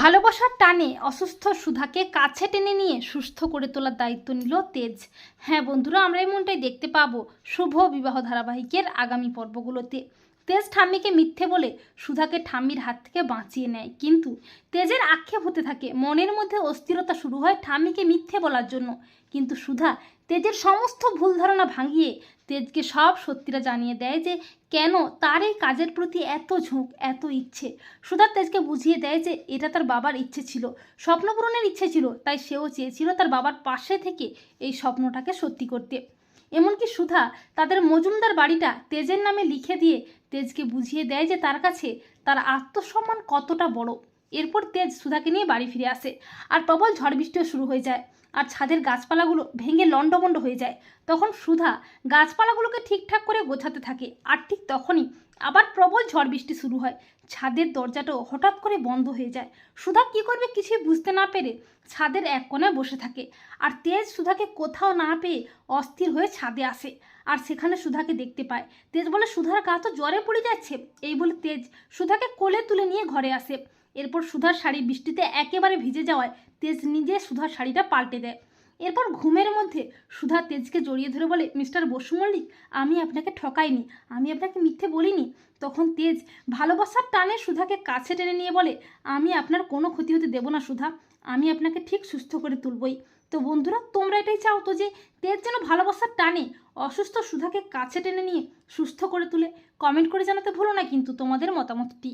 ভালোবাসার টানে অসুস্থ সুধাকে কাছে টেনে নিয়ে সুস্থ করে তোলার দায়িত্ব নিল তেজ। হ্যাঁ বন্ধুরা, আমরা এমনটাই দেখতে পাবো শুভ বিবাহ ধারাবাহিকের আগামী পর্বগুলোতে। তেজ ঠাম্মিকে মিথ্যে বলে সুধাকে ঠাম্মির হাত থেকে বাঁচিয়ে নেয়। কিন্তু তেজের আক্ষেপ হতে থাকে। মনের মধ্যে অস্থিরতা শুরু হয় ঠাম্মিকে মিথ্যে বলার জন্য। কিন্তু সুধা তেজের সমস্ত ভুল ধারণা ভাঙিয়ে তেজকে সব সত্যিটা জানিয়ে দেয় যে, কেন তার এই কাজের প্রতি এত ঝোঁক, এত ইচ্ছে? সুধা তেজকে বুঝিয়ে দেয় যে, এটা তার বাবার ইচ্ছে ছিল। স্বপ্ন পূরণের ইচ্ছে ছিল, তাই সেও চেয়েছিল তার বাবার পাশে থেকে এই স্বপ্নটাকে সত্যি করতে। এমনকি সুধা তাদের মজুমদার বাড়িটা তেজের নামে লিখে দিয়ে তেজকে বুঝিয়ে দেয় যে তার কাছে তার আত্মসম্মান কতটা বড়। এরপর তেজ সুধাকে নিয়ে বাড়ি ফিরে আসে। আর প্রবল ঝড় বৃষ্টিও শুরু হয়ে যায়। আর ছাদের গাছপালাগুলো ভেঙে লণ্ডভণ্ড হয়ে যায়। তখন সুধা গাছপালাগুলোকে ঠিকঠাক করে গোছাতে থাকে আর ঠিক তখনই আবার প্রবল ঝড় বৃষ্টি শুরু হয়। ছাদের দরজাটাও হঠাৎ করে বন্ধ হয়ে যায়। সুধা কী করবে কিছুই বুঝতে না পেরে ছাদের এক কোণায় বসে থাকে আর তেজ সুধাকে কোথাও না পেয়ে অস্থির হয়ে ছাদে আসে আর সেখানে সুধাকে দেখতে পায়। তেজ বলে, সুধার গা তো জ্বরে পড়ে যাচ্ছে। এই বলে তেজ সুধাকে কোলে তুলে নিয়ে ঘরে আসে। এরপর সুধার শাড়ি বৃষ্টিতে একেবারে ভিজে যাওয়ায় তেজ নিজে সুধার শাড়িটা পাল্টে দেয়। এরপর ঘুমের মধ্যে সুধা তেজকে জড়িয়ে ধরে বলে, মিস্টার বসু মল্লিক, আমি আপনাকে ঠকাইনি, আমি আপনাকে মিথ্যে বলিনি। তখন তেজ ভালোবাসার টানে সুধাকে কাছে টেনে নিয়ে বলে, আমি আপনার কোনো ক্ষতি হতে দেবো না সুধা, আমি আপনাকে ঠিক সুস্থ করে তুলবই। তো বন্ধুরা, তোমরা এটাই চাও তো যে তেজ যেন ভালোবাসার টানে অসুস্থ সুধাকে কাছে টেনে নিয়ে সুস্থ করে তুলে কমেন্ট করে জানাতে ভুলো না কিন্তু তোমাদের মতামতটি।